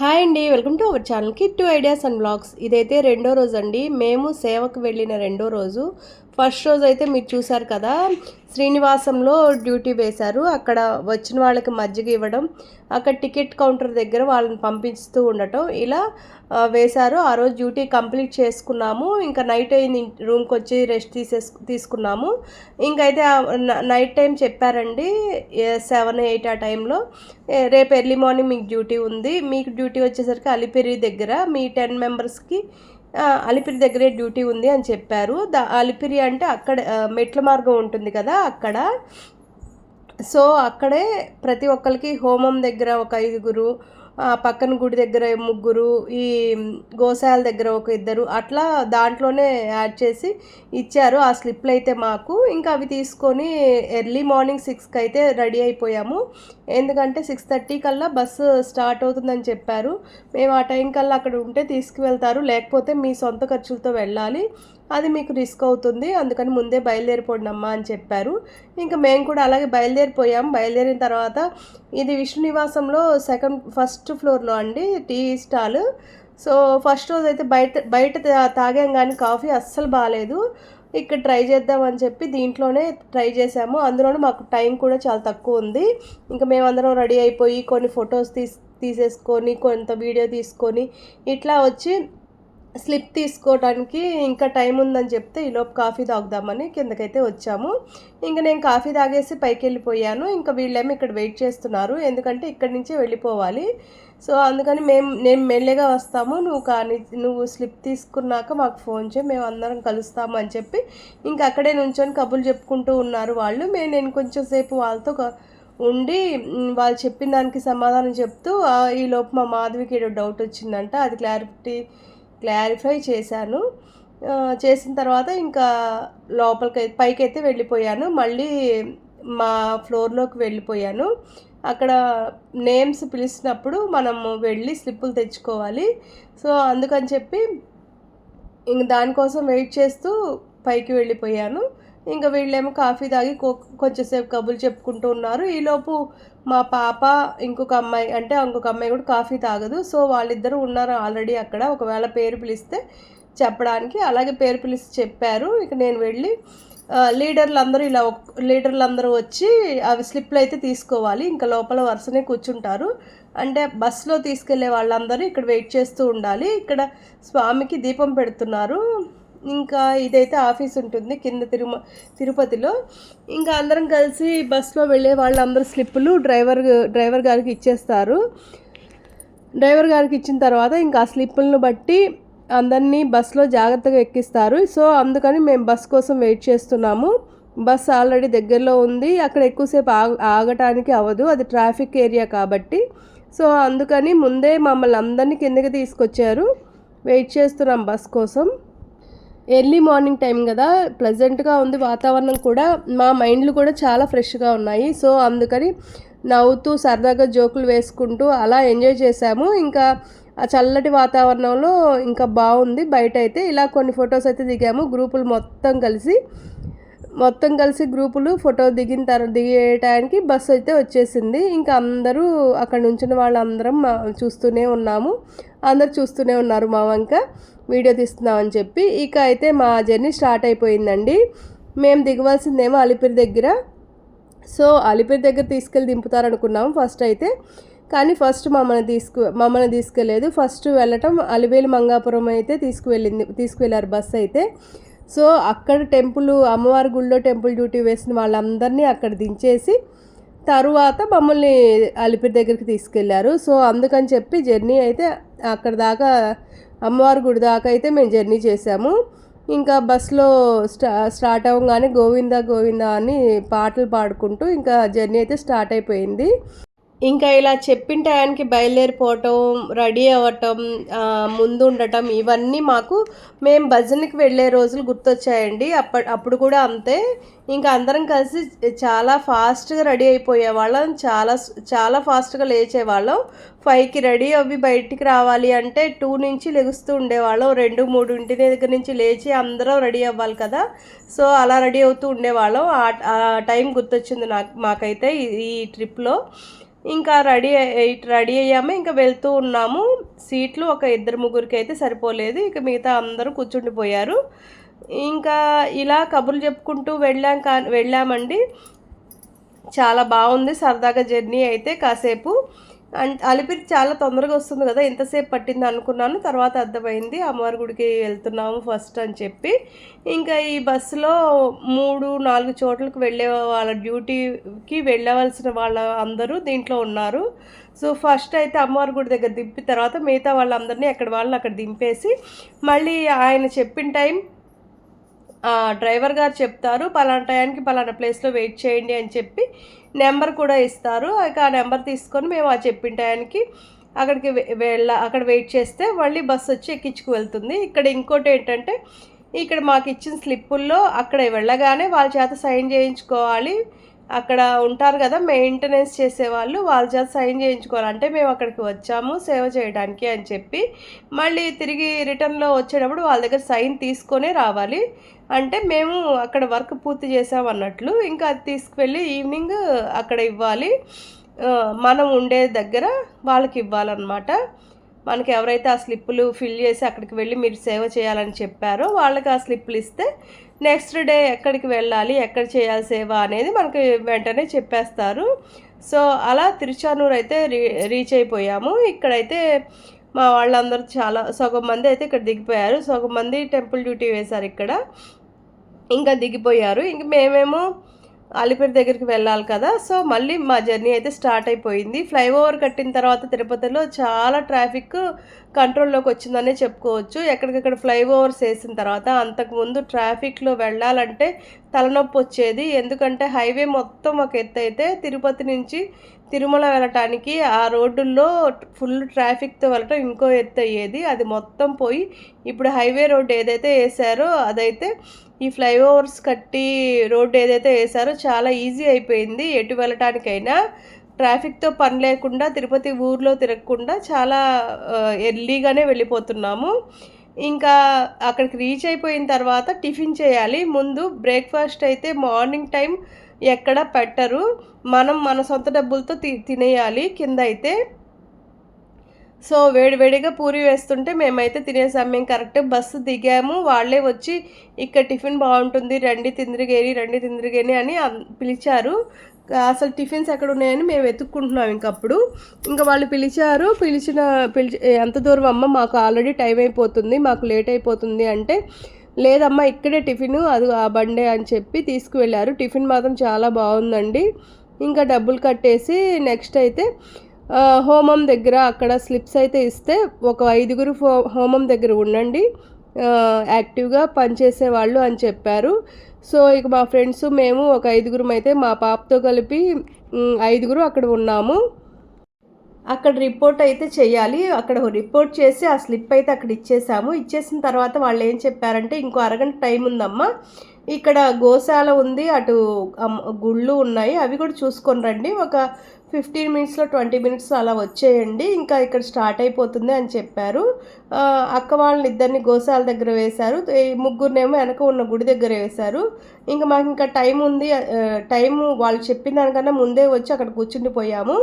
Hi అండి welcome to our channel kit to ideas and vlogs ఇదైతే రెండో రోజు అండి మేము సేవకు వెళ్ళిన రెండో రోజు ఫస్ట్ రోజు అయితే మీరు చూసారు కదా శ్రీనివాసంలో డ్యూటీ వేశారు. అక్కడ వచ్చిన వాళ్ళకి మజ్జిగ ఇవ్వడం అక్కడ టికెట్ కౌంటర్ దగ్గర వాళ్ళని పంపిస్తూ ఉండటం ఇలా వేశారు. ఆ రోజు డ్యూటీ కంప్లీట్ చేసుకున్నాము. ఇంకా నైట్ అయింది రూమ్కి వచ్చి రెస్ట్ తీసేసు తీసుకున్నాము. ఇంకైతే నైట్ టైం చెప్పారండి సెవెన్ ఎయిట్ ఆ టైంలో. రేపు ఎర్లీ మార్నింగ్ మీకు డ్యూటీ ఉంది. మీకు డ్యూటీ వచ్చేసరికి అలిపిరి దగ్గర మీ టెన్ మెంబర్స్కి అలిపిరి దగ్గరే డ్యూటీ ఉంది అని చెప్పారు. ద అలిపిరి అంటే అక్కడ మెట్ల మార్గం ఉంటుంది కదా అక్కడ. సో అక్కడే ప్రతి ఒక్కరికి హోమం దగ్గర ఒక ఐదుగురు పక్కన గుడి దగ్గర ముగ్గురు ఈ గోశాల దగ్గర ఒక ఇద్దరు అట్లా దాంట్లోనే యాడ్ చేసి ఇచ్చారు. ఆ స్లిప్లు అయితే మాకు. ఇంకా అవి తీసుకొని ఎర్లీ మార్నింగ్ సిక్స్కి అయితే రెడీ అయిపోయాము. ఎందుకంటే సిక్స్ థర్టీ కల్లా బస్సు స్టార్ట్ అవుతుందని చెప్పారు. మేము ఆ టైం కల్లా అక్కడ ఉంటే తీసుకువెళ్తారు. లేకపోతే మీ సొంత ఖర్చులతో వెళ్ళాలి. అది మీకు రిస్క్ అవుతుంది. అందుకని ముందే బయలుదేరిపోండి అమ్మా అని చెప్పారు. ఇంకా మేము కూడా అలాగే బయలుదేరిపోయాం. బయలుదేరిన తర్వాత ఇది విష్ణు నివాసంలో సెకండ్ ఫస్ట్ ఫ్లోర్లో అండి టీ స్టాల్. సో ఫస్ట్ రోజు అయితే బయట బయట తాగాం కానీ కాఫీ అస్సలు బాగాలేదు ఇక్కడ ట్రై చేద్దామని చెప్పి దీంట్లోనే ట్రై చేసాము. అందులోనూ మాకు టైం కూడా చాలా తక్కువ ఉంది. ఇంకా మేమందరం రెడీ అయిపోయి కొన్ని ఫొటోస్ తీసి తీసేసుకొని కొంత వీడియో తీసుకొని ఇట్లా వచ్చి స్లిప్ తీసుకోవడానికి ఇంకా టైం ఉందని చెప్తే ఈలోపు కాఫీ తాగుదామని కిందకైతే వచ్చాము. ఇంకా నేను కాఫీ తాగేసి పైకి వెళ్ళిపోయాను ఇంకా వీళ్ళేమో ఇక్కడ వెయిట్ చేస్తున్నారు. ఎందుకంటే ఇక్కడి నుంచే వెళ్ళిపోవాలి. సో అందుకని మేము నేను మెల్లగా వస్తాము. నువ్వు కానీ నువ్వు స్లిప్ తీసుకున్నాక మాకు ఫోన్ చేయి. మేము అందరం కలుస్తాము అని చెప్పి ఇంకా అక్కడే నుంచొని కబుర్లు చెప్పుకుంటూ ఉన్నారు వాళ్ళు. మేము నేను కొంచెం సేపు వాళ్ళతో ఉండి వాళ్ళు చెప్పిన దానికి సమాధానం చెప్తూ ఈ లోపు మా మాధవికి ఏదో డౌట్ వచ్చిందంట. అది క్లారిటీ క్లారిఫై చేశాను. చేసిన తర్వాత ఇంకా లోపలికి పైకి అయితే వెళ్ళిపోయాను. మళ్ళీ మా ఫ్లోర్లోకి వెళ్ళిపోయాను. అక్కడ నేమ్స్ పిలిచినప్పుడు మనము వెళ్ళి స్లిప్పులు తెచ్చుకోవాలి. సో అందుకని చెప్పి ఇంక దానికోసం వెయిట్ చేస్తూ పైకి వెళ్ళిపోయాను. ఇంకా వీళ్ళేమో కాఫీ తాగి కొంచెంసేపు కబుర్లు చెప్పుకుంటూ ఉన్నారు. ఈలోపు మా పాప ఇంకొక అమ్మాయి అంటే ఇంకొక అమ్మాయి కూడా కాఫీ తాగదు. సో వాళ్ళిద్దరూ ఉన్నారు ఆల్రెడీ అక్కడ. ఒకవేళ పేరు పిలిస్తే చెప్పడానికి. అలాగే పేరు పిలిచి చెప్పారు. ఇక నేను వెళ్ళి లీడర్లు అందరూ ఇలా లీడర్లు అందరూ వచ్చి అవి స్లిప్లు అయితే తీసుకోవాలి. ఇంకా లోపల వరుసనే కూర్చుంటారు. అంటే బస్సులో తీసుకెళ్ళే వాళ్ళందరూ ఇక్కడ వెయిట్ చేస్తూ ఉండాలి. ఇక్కడ స్వామికి దీపం పెడుతున్నారు. ఇంకా ఇదైతే ఆఫీస్ ఉంటుంది కింద తిరుమ తిరుపతిలో. ఇంకా అందరం కలిసి బస్సులో వెళ్ళే వాళ్ళందరూ స్లిప్పులు డ్రైవర్ డ్రైవర్ గారికి ఇచ్చేస్తారు. డ్రైవర్ గారికి ఇచ్చిన తర్వాత ఇంకా ఆ స్లిప్పులను బట్టి అందరినీ బస్సులో జాగ్రత్తగా ఎక్కిస్తారు. సో అందుకని మేము బస్ కోసం వెయిట్ చేస్తున్నాము. బస్ ఆల్రెడీ దగ్గరలో ఉంది. అక్కడ ఎక్కువసేపు ఆగ ఆగటానికి అవ్వదు. అది ట్రాఫిక్ ఏరియా కాబట్టి. సో అందుకని ముందే మమ్మల్ని అందరినీ కిందకి తీసుకొచ్చారు. వెయిట్ చేస్తున్నాం బస్ కోసం. ఎర్లీ మార్నింగ్ టైం కదా ప్లెజెంట్గా ఉంది వాతావరణం కూడా. మా మైండ్లు కూడా చాలా ఫ్రెష్గా ఉన్నాయి. సో అందుకని నవ్వుతూ సరదాగా జోకులు వేసుకుంటూ అలా ఎంజాయ్ చేసాము ఇంకా ఆ చల్లటి వాతావరణంలో ఇంకా బాగుంది. బయట అయితే ఇలా కొన్ని ఫొటోస్ అయితే దిగాము. గ్రూపులు మొత్తం కలిసి మొత్తం కలిసి గ్రూపులు ఫోటో దిగిన తర్వాత దిగేయటానికి బస్సు అయితే వచ్చేసింది. ఇంకా అందరూ అక్కడ నుంచిన వాళ్ళందరం చూస్తూనే ఉన్నాము. అందరు చూస్తూనే ఉన్నారు మా వంక. వీడియో తీస్తున్నామని చెప్పి. ఇక అయితే మా జర్నీ స్టార్ట్ అయిపోయిందండి. మేము దిగవలసిందేమో అలిపిరి దగ్గర. సో అలిపిరి దగ్గర తీసుకెళ్ళి దింపుతారనుకున్నాము ఫస్ట్ అయితే. కానీ ఫస్ట్ మమ్మల్ని తీసుకు మమ్మల్ని తీసుకెళ్ళలేదు. ఫస్ట్ వెళ్ళటం అలివేలు మంగాపురం అయితే తీసుకువెళ్ళింది తీసుకువెళ్ళారు బస్సు అయితే. సో అక్కడ టెంపుల్ అమ్మవారి గుళ్ళో టెంపుల్ డ్యూటీ వేసిన వాళ్ళందరినీ అక్కడ దించేసి తరువాత మమ్మల్ని అలిపిరి దగ్గరికి తీసుకెళ్ళారు సో అందుకని చెప్పి జర్నీ అయితే అక్కడ దాకా అమ్మవారి గుడి దాకా అయితే మేము జర్నీ చేసాము ఇంకా బస్సులో స్టా స్టార్ట్ అవ్వగానే గోవింద గోవింద అని పాటలు పాడుకుంటూ ఇంకా జర్నీ అయితే స్టార్ట్ అయిపోయింది. ఇంకా ఇలా చెప్పిన టయానికి బయలుదేరిపోవటం రెడీ అవ్వటం ముందు ఉండటం ఇవన్నీ మాకు మేము భజనకి వెళ్ళే రోజులు గుర్తొచ్చాయండి. అప్ప అప్పుడు కూడా అంతే. ఇంకా అందరం కలిసి చాలా ఫాస్ట్గా రెడీ అయిపోయేవాళ్ళం. చాలా చాలా ఫాస్ట్గా లేచేవాళ్ళం. ఫైవ్కి రెడీ అవి బయటికి రావాలి అంటే టూ నుంచి లెగుస్తూ ఉండేవాళ్ళం. రెండు మూడు ఇంటి దగ్గర నుంచి లేచి అందరం రెడీ అవ్వాలి కదా. సో అలా రెడీ అవుతూ ఉండేవాళ్ళం. ఆ ఆ టైం గుర్తొచ్చింది నాకు మాకైతే ఈ ట్రిప్లో. ఇంకా రెడీ ఇటు రెడీ అయ్యాము ఇంకా వెళ్తూ ఉన్నాము. సీట్లు ఒక ఇద్దరు ముగ్గురికి అయితే సరిపోలేదు ఇక మిగతా అందరూ కూర్చుండిపోయారు. ఇంకా ఇలా కబుర్లు చెప్పుకుంటూ వెళ్ళాం కా వెళ్ళామండి. చాలా బాగుంది సరదాగా జర్నీ అయితే కాసేపు. అలిపిరి చాలా తొందరగా వస్తుంది కదా ఎంతసేపు పట్టింది అనుకున్నాను తర్వాత అర్థమైంది అమ్మవారి గుడికి వెళ్తున్నాము ఫస్ట్ అని చెప్పి. ఇంకా ఈ బస్సులో మూడు నాలుగు చోట్లకు వెళ్ళే వాళ్ళ డ్యూటీకి వెళ్ళవలసిన వాళ్ళ అందరూ దీంట్లో ఉన్నారు. సో ఫస్ట్ అయితే అమ్మవారి గుడి దగ్గర దింపిన తర్వాత మిగతా వాళ్ళందరినీ ఎక్కడ వాళ్ళని అక్కడ దింపేసి మళ్ళీ ఆయన చెప్పిన టైం డ్రైవర్ గారు చెప్తారు పలానా టయానికి పలానా ప్లేస్లో వెయిట్ చేయండి అని చెప్పి నెంబర్ కూడా ఇస్తారు. ఇక ఆ నెంబర్ తీసుకొని మేము ఆ చెప్పిన టయానికి అక్కడికి వెళ్ళ అక్కడ వెయిట్ చేస్తే మళ్ళీ బస్సు వచ్చి ఎక్కించుకు వెళ్తుంది. ఇక్కడ ఇంకోటి ఏంటంటే ఇక్కడ మాకు ఇచ్చిన స్లిప్పుల్లో అక్కడ వెళ్ళగానే వాళ్ళ చేత సైన్ చేయించుకోవాలి. అక్కడ ఉంటారు కదా మెయింటెనెన్స్ చేసేవాళ్ళు వాళ్ళ చేత సైన్ చేయించుకోవాలి. అంటే మేము అక్కడికి వచ్చాము సేవ చేయడానికి అని చెప్పి మళ్ళీ తిరిగి రిటర్న్లో వచ్చేటప్పుడు వాళ్ళ దగ్గర సైన్ తీసుకొనే రావాలి. అంటే మేము అక్కడ వర్క్ పూర్తి చేసాం అన్నట్లు ఇంకా అది తీసుకువెళ్ళి ఈవినింగ్ అక్కడ ఇవ్వాలి. మనం ఉండే దగ్గర వాళ్ళకి ఇవ్వాలన్నమాట. మనకి ఎవరైతే ఆ స్లిప్పులు ఫిల్ చేసి అక్కడికి వెళ్ళి మీరు సేవ చేయాలని చెప్పారో వాళ్ళకి ఆ స్లిప్పులు ఇస్తే నెక్స్ట్ డే ఎక్కడికి వెళ్ళాలి ఎక్కడ చేయాలి సేవ అనేది మనకి వెంటనే చెప్పేస్తారు. సో అలా తిరుచానూరు అయితే రీ రీచ్ అయిపోయాము. ఇక్కడైతే మా వాళ్ళందరూ చాలా సగం మంది అయితే ఇక్కడ దిగిపోయారు. సగం మంది టెంపుల్ డ్యూటీ వేశారు ఇక్కడ. ఇంకా దిగిపోయారు. ఇంక మేమేమో అలిపిరి దగ్గరికి వెళ్ళాలి కదా. సో మళ్ళీ మా జర్నీ అయితే స్టార్ట్ అయిపోయింది. ఫ్లైఓవర్ కట్టిన తర్వాత తిరుపతిలో చాలా ట్రాఫిక్ కంట్రోల్లోకి వచ్చిందనే చెప్పుకోవచ్చు. ఎక్కడికక్కడ ఫ్లైఓవర్స్ వేసిన తర్వాత అంతకుముందు ట్రాఫిక్లో వెళ్ళాలంటే తలనొప్పి వచ్చేది. ఎందుకంటే హైవే మొత్తం ఒక ఎత్తు అయితే తిరుపతి నుంచి తిరుమల వెళ్ళటానికి ఆ రోడ్డుల్లో ఫుల్ ట్రాఫిక్తో వెళ్ళటం ఇంకో ఎత్తు అయ్యేది. అది మొత్తం పోయి ఇప్పుడు హైవే రోడ్డు ఏదైతే వేసారో అదైతే ఈ ఫ్లైఓవర్స్ కట్టి రోడ్డు ఏదైతే వేసారో చాలా ఈజీ అయిపోయింది. ఎటు వెళ్ళటానికైనా ట్రాఫిక్తో పని లేకుండా తిరుపతి ఊర్లో తిరగకుండా చాలా ఎర్లీగానే వెళ్ళిపోతున్నాము. ఇంకా అక్కడికి రీచ్ అయిపోయిన తర్వాత టిఫిన్ చేయాలి. ముందు బ్రేక్ఫాస్ట్ అయితే మార్నింగ్ టైం ఎక్కడ పెట్టరు. మనం మన సొంత డబ్బులతో తి తినేయాలి. కింద అయితే సో వేడివేడిగా పూరి వేస్తుంటే మేమైతే తినే సమయం కరెక్ట్. బస్సు దిగాము. వాళ్ళే వచ్చి ఇక్కడ టిఫిన్ బాగుంటుంది. రండి తిందిరిగేని రండి తిందిరిగేని అని పిలిచారు. అసలు టిఫిన్స్ ఎక్కడ ఉన్నాయని మేము వెతుక్కుంటున్నాం ఇంకప్పుడు. ఇంకా వాళ్ళు పిలిచారు. పిలిచిన పిలిచి ఎంత దూరం అమ్మ మాకు ఆల్రెడీ టైం అయిపోతుంది. మాకు లేట్ అయిపోతుంది అంటే లేదమ్మా ఇక్కడే టిఫిన్ అది ఆ బండే అని చెప్పి తీసుకువెళ్ళారు. టిఫిన్ మాత్రం చాలా బాగుందండి. ఇంకా డబ్బులు కట్టేసి నెక్స్ట్ అయితే హోమం దగ్గర అక్కడ స్లిప్స్ అయితే ఇస్తే ఒక ఐదుగురు హోమం దగ్గర ఉండండి. యాక్టివ్గా పనిచేసే వాళ్ళు అని చెప్పారు. సో ఇక మా ఫ్రెండ్స్ మేము ఒక ఐదుగురం అయితే మా పాపతో కలిపి ఐదుగురు అక్కడ ఉన్నాము. అక్కడ రిపోర్ట్ అయితే చేయాలి. అక్కడ రిపోర్ట్ చేసి ఆ స్లిప్ అయితే అక్కడ ఇచ్చేసాము. ఇచ్చేసిన తర్వాత వాళ్ళు ఏం చెప్పారంటే ఇంకో అరగంట టైం ఉందమ్మా. ఇక్కడ గోశాల ఉంది. అటు గుళ్ళు ఉన్నాయి. అవి కూడా చూసుకొని రండి. ఒక ఫిఫ్టీన్ మినిట్స్లో ట్వంటీ మినిట్స్ అలా వచ్చేయండి. ఇంకా ఇక్కడ స్టార్ట్ అయిపోతుంది అని చెప్పారు. అక్క వాళ్ళని ఇద్దరిని గోశాల దగ్గర వేశారు. ముగ్గురునేమో వెనక ఉన్న గుడి దగ్గర వేశారు. ఇంకా మాకు ఇంకా టైం ఉంది. టైం వాళ్ళు చెప్పిన దానికన్నా ముందే వచ్చి అక్కడ కూర్చుండిపోయాము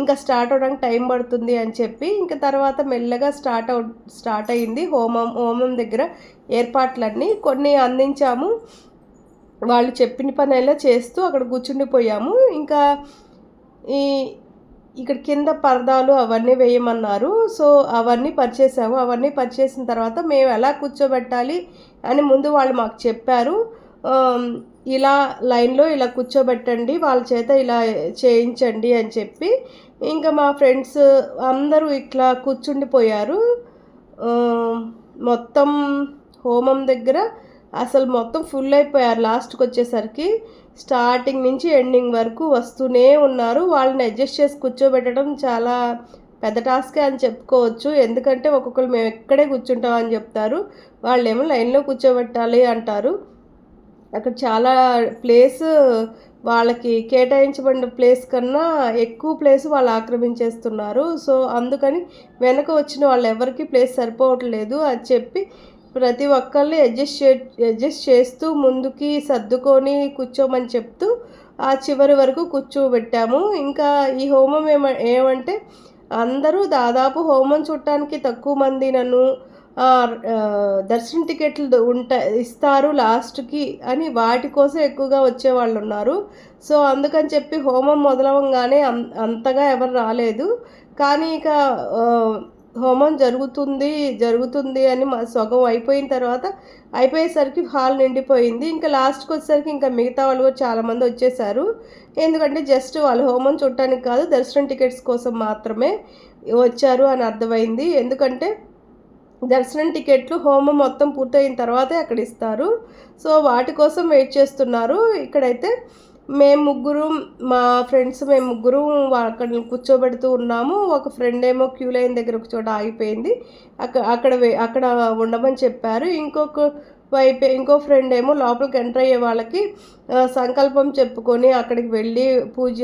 ఇంకా స్టార్ట్ అవడానికి టైం పడుతుంది అని చెప్పి ఇంకా తర్వాత మెల్లగా స్టార్ట్ అవు స్టార్ట్ అయింది హోమం హోమం దగ్గర ఏర్పాట్లన్నీ కొన్ని అందించాము. వాళ్ళు చెప్పిన పని ఎలా చేస్తూ అక్కడ కూర్చుండిపోయాము ఇంకా ఈ ఇక్కడ కింద పరదాలు అవన్నీ వేయమన్నారు. సో అవన్నీ పరిచేసాము అవన్నీ పరిచేసిన తర్వాత మేము ఎలా కూర్చోబెట్టాలి అని ముందు వాళ్ళు మాకు చెప్పారు. ఇలా లైన్లో ఇలా కూర్చోబెట్టండి వాళ్ళ చేత ఇలా చేయించండి అని చెప్పి ఇంకా మా ఫ్రెండ్స్ అందరూ ఇట్లా కూర్చుండిపోయారు. మొత్తం హోమం దగ్గర అసలు మొత్తం ఫుల్ అయిపోయారు లాస్ట్కి వచ్చేసరికి. స్టార్టింగ్ నుంచి ఎండింగ్ వరకు వస్తూనే ఉన్నారు. వాళ్ళని అడ్జస్ట్ చేసి కూర్చోబెట్టడం చాలా పెద్ద టాస్కే అని చెప్పుకోవచ్చు. ఎందుకంటే ఒక్కొక్కరు మేము ఎక్కడే కూర్చుంటాం అని చెప్తారు. వాళ్ళు ఏమో లైన్లో కూర్చోబెట్టాలి అంటారు. అక్కడ చాలా ప్లేస్ వాళ్ళకి కేటాయించబడిన ప్లేస్ కన్నా ఎక్కువ ప్లేస్ వాళ్ళు ఆక్రమించేస్తున్నారు. సో అందుకని వెనక వచ్చిన వాళ్ళు ఎవరికి ప్లేస్ సరిపోవట్లేదు అది చెప్పి ప్రతి ఒక్కరిని అడ్జస్ట్ చే అడ్జస్ట్ చేస్తూ ముందుకి సర్దుకొని కూర్చోమని చెప్తూ ఆ చివరి వరకు కూర్చోబెట్టాము. ఇంకా ఈ హోమం ఏమ ఏమంటే అందరూ దాదాపు హోమం చూడటానికి తక్కువ మంది నన్ను దర్శన దర్శనం టికెట్లు ఉంటా ఇస్తారు లాస్ట్కి అని వాటి కోసం ఎక్కువగా వచ్చే వాళ్ళు ఉన్నారు. సో అందుకని చెప్పి హోమం మొదలవంగానే అం అంతగా ఎవరు రాలేదు. కానీ ఇక హోమం జరుగుతుంది జరుగుతుంది అని మా సగం అయిపోయిన తర్వాత అయిపోయేసరికి హాల్ నిండిపోయింది. ఇంకా లాస్ట్కి వచ్చేసరికి ఇంకా మిగతా వాళ్ళు కూడా చాలామంది వచ్చేసారు. ఎందుకంటే జస్ట్ వాళ్ళు హోమం చూడటానికి కాదు దర్శనం టికెట్స్ కోసం మాత్రమే వచ్చారు అని అర్థమైంది. ఎందుకంటే దర్శనం టికెట్లు హోమం మొత్తం పూర్తయిన తర్వాతే అక్కడ ఇస్తారు. సో వాటి కోసం వెయిట్ చేస్తున్నారు. ఇక్కడైతే మేము ముగ్గురు మా ఫ్రెండ్స్ మేము ముగ్గురు అక్కడ కూర్చోబెడుతూ ఉన్నాము. ఒక ఫ్రెండ్ ఏమో క్యూ లైన్ దగ్గర ఒక చోట ఆగిపోయింది. అక్కడ అక్కడ అక్కడ ఉండమని చెప్పారు. ఇంకొక వైపు ఇంకో ఫ్రెండ్ ఏమో లోపలికి ఎంటర్ అయ్యే వాళ్ళకి సంకల్పం చెప్పుకొని అక్కడికి వెళ్ళి పూజ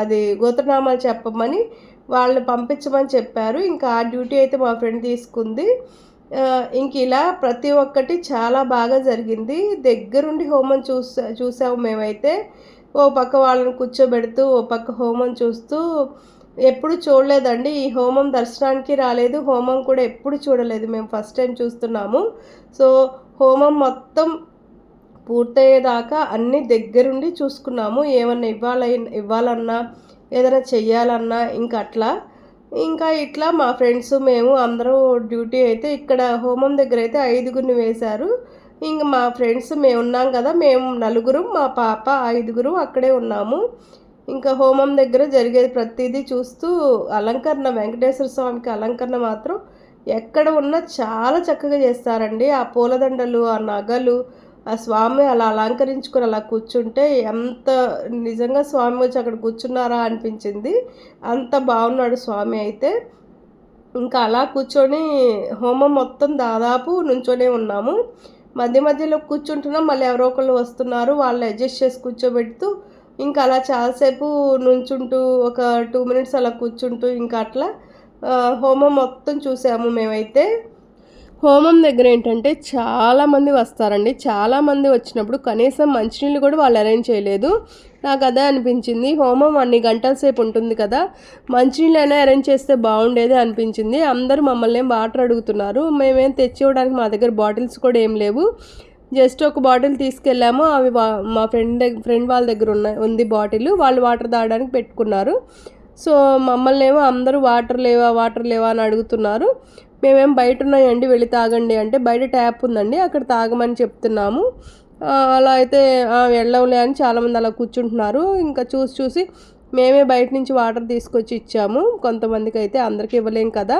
అది గోత్రనామాలు చెప్పమని వాళ్ళు పంపించమని చెప్పారు. ఇంకా ఆ డ్యూటీ అయితే మా ఫ్రెండ్ తీసుకుంది. ఇంక ఇలా ప్రతి ఒక్కటి చాలా బాగా జరిగింది. దగ్గరుండి హోమం చూసా చూసాము మేమైతే. ఓ పక్క వాళ్ళని కూర్చోబెడుతూ ఓ పక్క హోమం చూస్తూ ఎప్పుడు చూడలేదండి. ఈ హోమం దర్శనానికి రాలేదు. హోమం కూడా ఎప్పుడు చూడలేదు. మేము ఫస్ట్ టైం చూస్తున్నాము. సో హోమం మొత్తం పూర్తయ్యేదాకా అన్ని దగ్గరుండి చూసుకున్నాము. ఏమన్నా ఇవ్వాల ఇవ్వాలన్నా ఏదైనా చెయ్యాలన్నా ఇంకా అట్లా. ఇంకా ఇట్లా మా ఫ్రెండ్స్ మేము అందరూ డ్యూటీ అయితే ఇక్కడ హోమం దగ్గర అయితే ఐదుగురిని వేశారు. ఇంక మా ఫ్రెండ్స్ మేము ఉన్నాం కదా మేము నలుగురు మా పాప ఐదుగురు అక్కడే ఉన్నాము. ఇంకా హోమం దగ్గర జరిగేది ప్రతిదీ చూస్తూ అలంకరణ వెంకటేశ్వర స్వామికి అలంకరణ మాత్రం ఎక్కడ ఉన్నా చాలా చక్కగా చేస్తారండి. ఆ పూలదండలు ఆ నగలు ఆ స్వామి అలా అలంకరించుకొని అలా కూర్చుంటే ఎంత నిజంగా స్వామి వచ్చి అక్కడ కూర్చున్నారా అనిపించింది. అంత బాగున్నాడు స్వామి అయితే. ఇంకా అలా కూర్చొని హోమం మొత్తం దాదాపు నుంచోనే ఉన్నాము. మధ్య మధ్యలో కూర్చుంటున్నాం. మళ్ళీ ఎవరో ఒకళ్ళు వస్తున్నారు. వాళ్ళు అడ్జస్ట్ చేసి కూర్చోబెడుతూ ఇంకా అలా చాలాసేపు నుంచుంటూ ఒక టూ మినిట్స్ అలా కూర్చుంటూ ఇంకా అట్లా హోమం మొత్తం చూసాము మేమైతే. హోమం దగ్గర ఏంటంటే చాలామంది వస్తారండి. చాలామంది వచ్చినప్పుడు కనీసం మంచినీళ్ళు కూడా వాళ్ళు అరేంజ్ చేయలేదు. నాకు అదే అనిపించింది. హోమం అన్ని గంటల సేపు ఉంటుంది కదా. మంచినీళ్ళు అయినా అరేంజ్ చేస్తే బాగుండేది అనిపించింది. అందరూ మమ్మల్ని ఏం వాటర్ అడుగుతున్నారు. మేమేం తెచ్చి ఇవ్వడానికి మా దగ్గర బాటిల్స్ కూడా ఏం లేవు. జస్ట్ ఒక బాటిల్ తీసుకెళ్ళాము. అవి వా- మా ఫ్రెండ్ దగ్గర ఫ్రెండ్ వాళ్ళ దగ్గర ఉన్న ఉంది బాటిల్. వాళ్ళు వాటర్ తాగడానికి పెట్టుకున్నారు. సో మమ్మల్ని ఏమో అందరూ వాటర్ లేవా వాటర్ లేవా అని అడుగుతున్నారు. మేమేం బయట ఉన్నాయండి వెళ్ళి తాగండి అంటే బయట ట్యాప్ ఉందండి అక్కడ తాగమని చెప్తున్నాము. అలా అయితే వెళ్ళవులే అని చాలామంది అలా కూర్చుంటున్నారు. ఇంకా చూసి చూసి మేమే బయట నుంచి వాటర్ తీసుకొచ్చి ఇచ్చాము. కొంతమందికి అయితే అందరికీ ఇవ్వలేం కదా.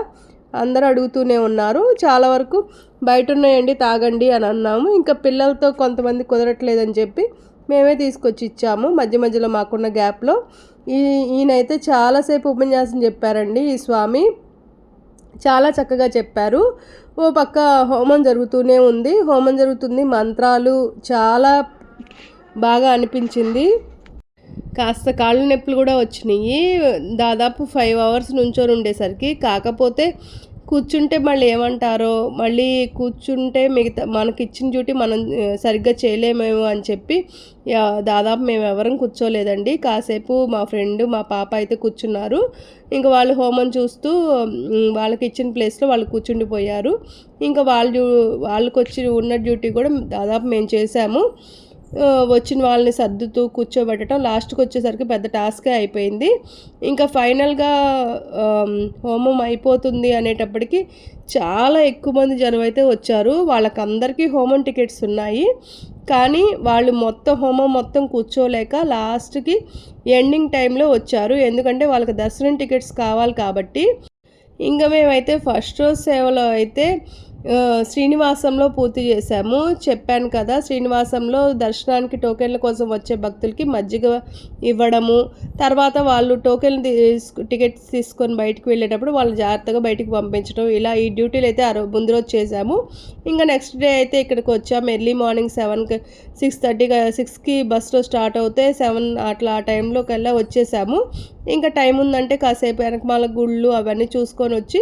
అందరూ అడుగుతూనే ఉన్నారు. చాలా వరకు బయట ఉన్నాయండి తాగండి అని అన్నాము. ఇంకా పిల్లలతో కొంతమంది కుదరట్లేదని చెప్పి మేమే తీసుకొచ్చి ఇచ్చాము. మధ్య మధ్యలో మాకున్న గ్యాప్లో. ఈ ఈయనైతే చాలాసేపు ఉపన్యాసం చెప్పారండి ఈ స్వామి. చాలా చక్కగా చెప్పారు. ఓ పక్క హోమం జరుగుతూనే ఉంది. హోమం జరుగుతుంది. మంత్రాలు చాలా బాగా అనిపించింది. కాస్త కాళ్ళు నొప్పులు కూడా వచ్చినాయి. దాదాపు ఫైవ్ అవర్స్ నుంచొని ఉండేసరికి. కాకపోతే కూర్చుంటే మళ్ళీ ఏమంటారో మళ్ళీ కూర్చుంటే మిగతా మనకి ఇచ్చిన డ్యూటీ మనం సరిగ్గా చేయలేమేమో అని చెప్పి దాదాపు మేము ఎవరం కూర్చోలేదండి. కాసేపు మా ఫ్రెండ్ మా పాప అయితే కూర్చున్నారు. ఇంకా వాళ్ళు హోమం చూస్తూ వాళ్ళకి ఇచ్చిన ప్లేస్లో వాళ్ళు కూర్చుండిపోయారు. ఇంకా వాళ్ళు వాళ్ళకి వచ్చి ఉన్న డ్యూటీ కూడా దాదాపు మేము చేసాము వచ్చిన వాళ్ళని సర్దుతూ కూర్చోబెట్టడం లాస్ట్కి వచ్చేసరికి పెద్ద టాస్కే అయిపోయింది. ఇంకా ఫైనల్గా హోమం అయిపోతుంది అనేటప్పటికి చాలా ఎక్కువ మంది జనం అయితే వచ్చారు. వాళ్ళకందరికీ హోమం టికెట్స్ ఉన్నాయి. కానీ వాళ్ళు మొత్తం హోమం మొత్తం కూర్చోలేక లాస్ట్కి ఎండింగ్ టైంలో వచ్చారు. ఎందుకంటే వాళ్ళకి దర్శనం టికెట్స్ కావాలి కాబట్టి. ఇంకా మేమైతే ఫస్ట్ రోజు సేవలో అయితే శ్రీనివాసంలో పూర్తి చేశాము. చెప్పాను కదా శ్రీనివాసంలో దర్శనానికి టోకెన్ల కోసం వచ్చే భక్తులకి మజ్జిగ ఇవ్వడము తర్వాత వాళ్ళు టోకెన్ తీసుకు టికెట్స్ తీసుకొని బయటకు వెళ్ళేటప్పుడు వాళ్ళు జాగ్రత్తగా బయటకు పంపించడం ఇలా ఈ డ్యూటీలు అయితే ముందు రోజు చేశాము. ఇంకా నెక్స్ట్ డే అయితే ఇక్కడికి వచ్చాము. ఎర్లీ మార్నింగ్ సెవెన్కి సిక్స్ థర్టీ సిక్స్కి బస్లో స్టార్ట్ అవుతే సెవెన్ అట్లా ఆ టైంలోకి వెళ్ళా వచ్చేసాము. ఇంకా టైం ఉందంటే కాసేపు వెనకమాల గుళ్ళు అవన్నీ చూసుకొని వచ్చి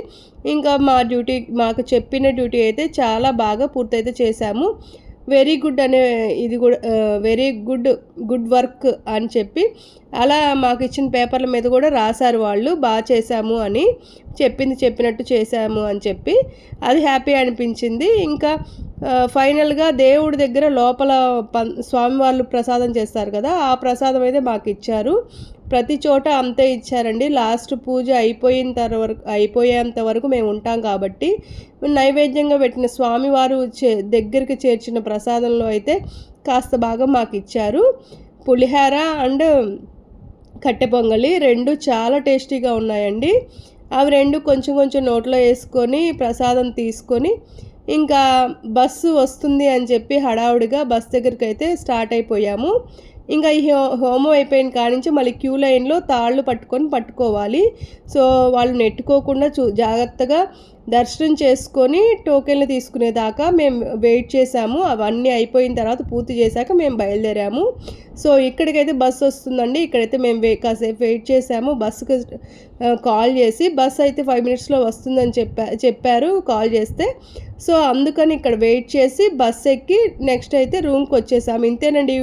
ఇంకా మా డ్యూటీ మాకు చెప్పిన డ్యూటీ అయితే చాలా బాగా పూర్తయితే చేశాము. వెరీ గుడ్ అనే ఇది కూడా వెరీ గుడ్ గుడ్ వర్క్ అని చెప్పి అలా మాకు ఇచ్చిన పేపర్ల మీద కూడా రాశారు వాళ్ళు బాగా చేశాము అని. చెప్పింది చెప్పినట్టు చేశాము అని చెప్పి అది హ్యాపీ అనిపించింది. ఇంకా ఫైనల్గా దేవుడి దగ్గర లోపల స్వామి వాళ్ళు ప్రసాదం చేస్తారు కదా ఆ ప్రసాదం అయితే మాకు ఇచ్చారు. ప్రతి చోట అంతే ఇచ్చారండి. లాస్ట్ పూజ అయిపోయిన తర్వాత అయిపోయేంత వరకు మేము ఉంటాం కాబట్టి నైవేద్యంగా పెట్టిన స్వామివారు చే దగ్గరికి చేర్చిన ప్రసాదంలో అయితే కాస్త బాగా మాకు ఇచ్చారు. పులిహార అండ్ కట్టె పొంగలి రెండు చాలా టేస్టీగా ఉన్నాయండి. అవి రెండు కొంచెం కొంచెం నోట్లో వేసుకొని ప్రసాదం తీసుకొని ఇంకా బస్సు వస్తుంది అని చెప్పి హడావుడిగా బస్ దగ్గరికి అయితే స్టార్ట్ అయిపోయాము. ఇంకా ఈ హోమం అయిపోయిన కానించి మళ్ళీ క్యూ లైన్లో తాళ్ళు పట్టుకొని పట్టుకోవాలి. సో వాళ్ళు నెట్టుకోకుండా చూ జాగ్రత్తగా దర్శనం చేసుకొని టోకెన్లు తీసుకునేదాకా మేము వెయిట్ చేసాము. అవన్నీ అయిపోయిన తర్వాత పూర్తి చేశాక మేము బయలుదేరాము. సో ఇక్కడికైతే బస్సు వస్తుందండి. ఇక్కడైతే మేము వే కాసేపు వెయిట్ చేసాము. బస్సుకి కాల్ చేసి బస్ అయితే ఫైవ్ మినిట్స్లో వస్తుందని చెప్పా చెప్పారు కాల్ చేస్తే. సో అందుకని ఇక్కడ వెయిట్ చేసి బస్ ఎక్కి నెక్స్ట్ అయితే రూమ్కి వచ్చేసాము. ఇంతేనండి ఈ